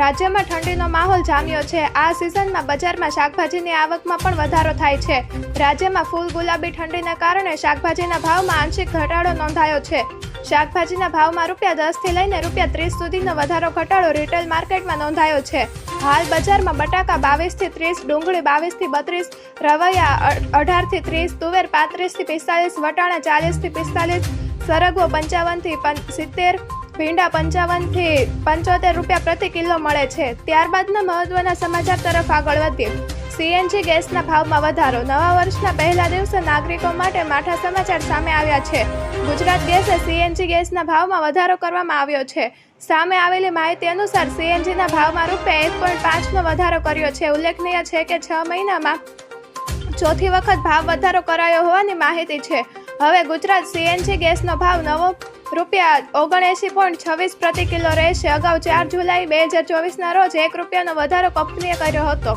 રાજ્યમાં ઠંડીનો માહોલ જામ્યો છે. આ સિઝનમાં બજારમાં શાકભાજીની આવકમાં પણ વધારો થાય છે. રાજ્યમાં ફૂલ ગુલાબી ઠંડીના કારણે શાકભાજીના ભાવમાં આંશિક ઘટાડો નોંધાયો છે. શાકભાજીના ભાવમાં રૂપિયા દસથી લઈને રૂપિયા ત્રીસ સુધીનો વધારો ઘટાડો રિટેલ માર્કેટમાં નોંધાયો છે. હાલ બજારમાં બટાકા બાવીસથી ત્રીસ, ડુંગળી બાવીસથી બત્રીસ, રવૈયા અઢારથી ત્રીસ, તુવેર પાંત્રીસથી પિસ્તાલીસ, વટાણા ચાલીસથી પિસ્તાલીસ, સરગવો પંચાવનથી સિત્તેર ભીંડા પંચાવનથી પંચોતેર રૂપિયા પ્રતિ કિલો મળે છે. ત્યારબાદના મહત્વના સમાચાર તરફ આગળ વધીએ. સીએનજી ગેસના ભાવમાં વધારો. નવા વર્ષના પહેલા દિવસે નાગરિકો માટે માઠા સમાચાર સામે આવ્યા છે. ગુજરાત ગેસે સીએનજી ગેસના ભાવમાં વધારો કરવામાં આવ્યો છે. સામે આવેલી માહિતી અનુસાર સીએનજીના ભાવમાં રૂપિયા એક પોઈન્ટ પાંચનો વધારો કર્યો છે. ઉલ્લેખનીય છે કે છ મહિનામાં ચોથી વખત ભાવ વધારો કરાયો હોવાની માહિતી છે. હવે ગુજરાત સીએનજી ગેસનો ભાવ નવો રૂપિયા ઓગણએંસી પોઈન્ટ છવ્વીસ પ્રતિ કિલો રહેશે. અગાઉ ચાર જુલાઈ બે હજાર ચોવીસના રોજ એક રૂપિયાનો વધારો કંપનીએ કર્યો હતો.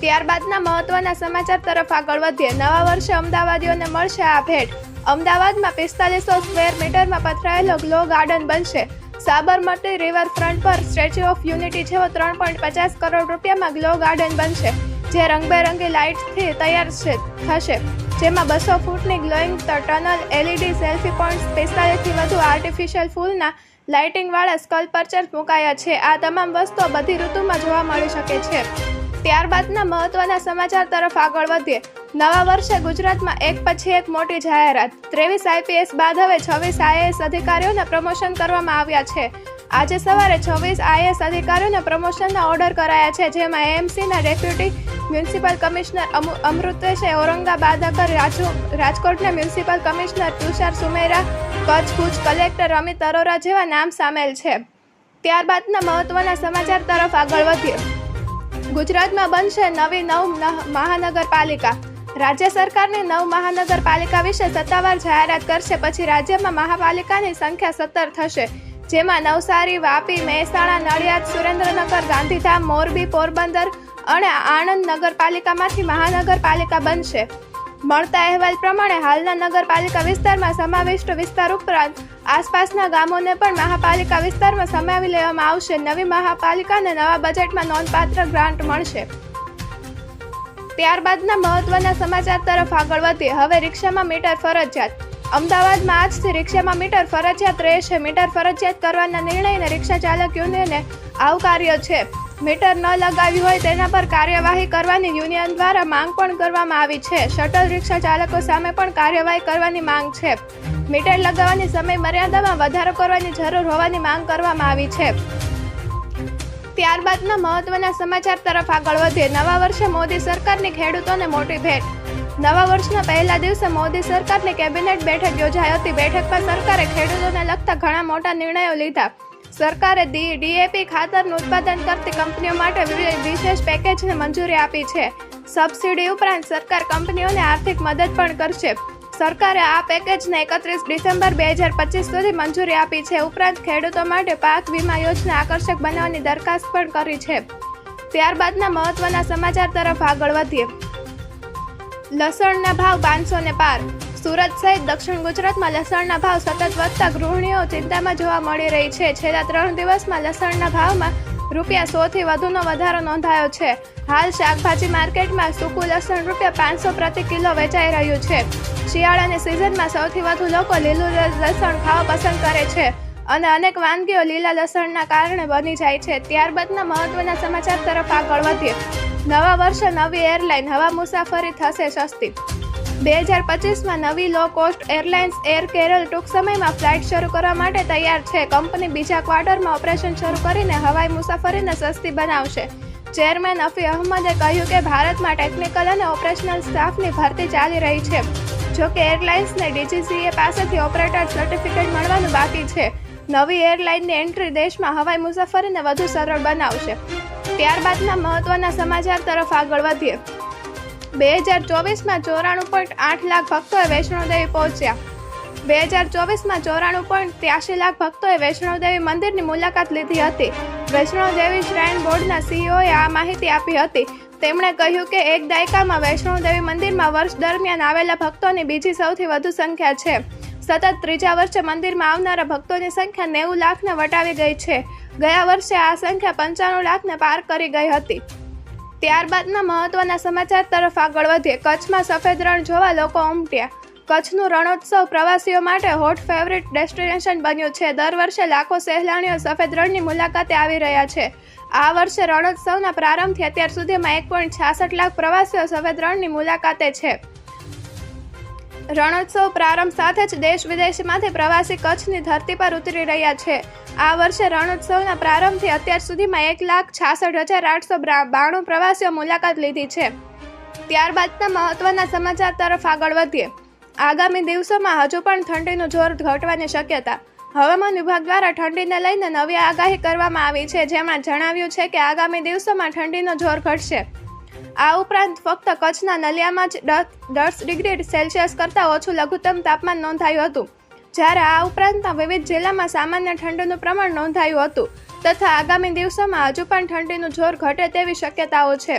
ત્યારબાદના મહત્વના સમાચાર તરફ આગળ વધીએ. નવા વર્ષે અમદાવાદીઓને મળશે આ ભેટ. અમદાવાદમાં પિસ્તાલીસો સ્ક્વેર મીટરમાં પથરાયેલો ગ્લો ગાર્ડન બનશે. સાબરમતી રિવરફ્રન્ટ પર સ્ટેચ્યુ ઓફ યુનિટી જેવો ત્રણ પોઈન્ટ પચાસ કરોડ રૂપિયામાં ગ્લો ગાર્ડન બનશે. જે રંગબેરંગી લાઇટ્સથી તૈયાર છે, થશે. જેમાં બસો ફૂટની glowing tunnel LED selfie point પિસ્તાલીસથી વધુ આર્ટિફિશિયલ ફૂલના લાઇટિંગવાળા સ્કલ્પચર્સ મુકાયા છે. આ તમામ વસ્તુઓ બધી ઋતુમાં જોવા મળી શકે છે. ત્યારબાદના મહત્વના સમાચાર તરફ આગળ વધીએ. નવા વર્ષે ગુજરાતમાં એક પછી એક મોટી જાહેરાત. ત્રેવીસ આઈપીએસ બાદ હવે છવ્વીસ આઈએએસ અધિકારીઓને પ્રમોશન કરવામાં આવ્યા છે. આજે સવારે છવ્વીસ આઈએસ અધિકારીઓને પ્રમોશનના ઓર્ડર કરાયા છે, જેમાં એએમસીના ડેપ્યુટી મ્યુનિસિપલ કમિશનર અમુ- અમૃતેશે ઔરંગાબાદ રાજુ, રાજકોટના municipal commissioner Tushar Sumera Kutch Bhuj collector Amit Arora જેવા નામ સામેલ છે. ત્યારબાદના મહત્વના સમાચાર તરફ આગળ વધીએ. ગુજરાતમાં બનશે નવી નવ મહાનગરપાલિકા. રાજ્ય સરકારની નવ મહાનગરપાલિકા વિશે સત્તાવાર જાહેરાત કરશે, પછી રાજ્યમાં મહાપાલિકાની સંખ્યા સત્તર થશે. જેમાં નવસારી, વાપી, મહેસાણા, નડિયાદ, સુરેન્દ્રનગર, ગાંધીધામ, મોરબી, પોરબંદર અને આણંદ નગરપાલિકામાંથી મહાનગરપાલિકા બનશે. મળતા અહેવાલ પ્રમાણે હાલના નગરપાલિકા વિસ્તારમાં સમાવિષ્ટ વિસ્તાર ઉપરાંત આસપાસના ગામોને પણ મહાપાલિકા વિસ્તારમાં સમાવી લેવામાં આવશે. નવી મહાપાલિકાને નવા બજેટમાં નોંધપાત્ર ગ્રાન્ટ મળશે. ત્યારબાદના મહત્વના સમાચાર તરફ આગળ વધીએ. હવે રિક્ષામાં મીટર ફરજિયાત. અમદાવાદમાં આજથી રિક્ષામાં મીટર ફરજિયાત રહેશે. મીટર ફરજિયાત કરવાના નિર્ણયને રિક્ષા ચાલક યુનિયને આવકાર્ય છે. મીટર ન લગાવ્યું હોય તેના પર કાર્યવાહી કરવાની યુનિયન દ્વારા માંગ પણ કરવામાં આવી છે. શટલ રિક્ષા ચાલકો સામે પણ કાર્યવાહી કરવાની માંગ છે. મીટર લગાવવાની સમય મર્યાદામાં વધારો કરવાની જરૂર હોવાની માંગ કરવામાં આવી છે. ત્યારબાદના મહત્વના સમાચાર તરફ આગળ વધીએ. નવા વર્ષે મોદી સરકારની ખેડૂતોને મોટી ભેટ નવા વર્ષના પહેલા દિવસે મોદી સરકારની કેબિનેટ બેઠક યોજાઈ હતી. બેઠકમાં સરકારે ખેડૂતોને લગતા ઘણા મોટા નિર્ણયો લીધા. સરકારે ડીએપી ખાતરનું ઉત્પાદન કરતી કંપનીઓ માટે વિશેષ પેકેજને મંજૂરી આપી છે. સબસિડી ઉપરાંત સરકાર કંપનીઓને આર્થિક મદદ પણ કરશે. સરકારે આ પેકેજને એકત્રીસ ડિસેમ્બર બે હજાર પચીસ સુધી મંજૂરી આપી છે. ઉપરાંત ખેડૂતો માટે પાક વીમા યોજના આકર્ષક બનાવવાની દરખાસ્ત પણ કરી છે. ત્યારબાદના મહત્વના સમાચાર તરફ આગળ વધીએ. લસણના ભાવ પાંચસો ને પાર. સુરત સહિત દક્ષિણ ગુજરાતમાં લસણના ભાવ સતત વધતા ગૃહિણીઓ ચિંતામાં જોવા મળી રહી છે. છેલ્લા ત્રણ દિવસમાં લસણના ભાવમાં રૂપિયા સોથી વધુનો વધારો નોંધાયો છે. હાલ શાકભાજી માર્કેટમાં સૂકું લસણ રૂપિયા પાંચસો પ્રતિ કિલો વેચાઈ રહ્યું છે. શિયાળાની સિઝનમાં સૌથી વધુ લોકો લીલું લસણ ખાવા પસંદ કરે છે અને અનેક વાનગીઓ લીલા લસણના કારણે બની જાય છે. ત્યારબાદના મહત્વના સમાચાર તરફ આગળ વધીએ. નવા વર્ષે નવી એરલાઇન હવા મુસાફરી થશે સસ્તી. બે હજાર પચીસમાં નવી low cost airlines air Kerala ટૂંક સમયમાં ફ્લાઇટ શરૂ કરવા માટે તૈયાર છે. કંપની બીજા ક્વાર્ટરમાં ઓપરેશન શરૂ કરીને હવાઈ મુસાફરીને સસ્તી બનાવશે. ચેરમેન અફી અહમદે કહ્યું કે ભારતમાં ટેકનિકલ અને ઓપરેશનલ સ્ટાફની ભરતી ચાલી રહી છે. જોકે એરલાઇન્સને ડીજીસીએ પાસેથી ઓપરેટર સર્ટિફિકેટ મળવાનું બાકી છે. નવી એરલાઇનની એન્ટ્રી દેશમાં હવાઈ મુસાફરીને વધુ સરળ બનાવશે. ત્યારબાદના મહત્વના સમાચાર તરફ આગળ વધીએ. બે હજાર ચોવીસમાં ચોરાણું પોઈન્ટ આઠ લાખ ભક્તોએ વૈષ્ણોદેવી પહોંચ્યા. બે હજાર ચોવીસમાં ચોરાણું પોઈન્ટ ત્યાસી લાખ ભક્તોએ વૈષ્ણોદેવી મંદિરની મુલાકાત લીધી હતી. વૈષ્ણોદેવી શ્રાઇન બોર્ડના સીઈઓએ આ માહિતી આપી હતી. તેમણે કહ્યું કે એક દાયકામાં વૈષ્ણોદેવી મંદિરમાં વર્ષ દરમિયાન આવેલા ભક્તોની બીજી સૌથી વધુ સંખ્યા છે. સતત ત્રીજા વર્ષે મંદિરમાં આવનારા ભક્તોની સંખ્યા નેવું લાખને વટાવી ગઈ છે. ગયા વર્ષે આ સંખ્યા પંચાણું લાખને પાર કરી ગઈ હતી. ત્યારબાદના મહત્વના સમાચાર તરફ આગળ વધીએ. કચ્છમાં સફેદ રણ જોવા લોકો ઉમટ્યા. કચ્છનું રણોત્સવ પ્રવાસીઓ માટે હોટ ફેવરિટ ડેસ્ટિનેશન બન્યું છે. દર વર્ષે લાખો સહેલાણીઓ સફેદ રણની મુલાકાતે આવી રહ્યા છે. આ વર્ષે રણોત્સવના પ્રારંભથી અત્યાર સુધીમાં એક પોઈન્ટ છાસઠ લાખ પ્રવાસીઓ સફેદ રણની મુલાકાતે છે. રણોત્સવ પ્રારંભ સાથે જ દેશ વિદેશમાંથી પ્રવાસી કચ્છની ધરતી પર ઉતરી રહ્યા છે. આ વર્ષે રણોત્સવના પ્રારંભથી અત્યાર સુધીમાં એક લાખ છાસઠ હજાર આઠસો બાણું પ્રવાસીઓ મુલાકાત લીધી છે. ત્યારબાદના મહત્વના સમાચાર તરફ આગળ વધીએ. આગામી દિવસોમાં હજુ પણ ઠંડીનું જોર ઘટવાની શક્યતા. હવામાન વિભાગ દ્વારા ઠંડીને લઈને નવી આગાહી કરવામાં આવી છે, જેમાં જણાવ્યું છે કે આગામી દિવસોમાં ઠંડીનો જોર ઘટશે. આ ઉપરાંત ફક્ત કચ્છના નલિયામાં જ દસ ડિગ્રી સેલ્સિયસ કરતાં ઓછું લઘુત્તમ તાપમાન નોંધાયું હતું. જ્યારે આ ઉપરાંતના વિવિધ જિલ્લામાં સામાન્ય ઠંડીનું પ્રમાણ નોંધાયું હતું. તથા આગામી દિવસોમાં હજુ પણ ઠંડીનું જોર ઘટે તેવી શક્યતાઓ છે.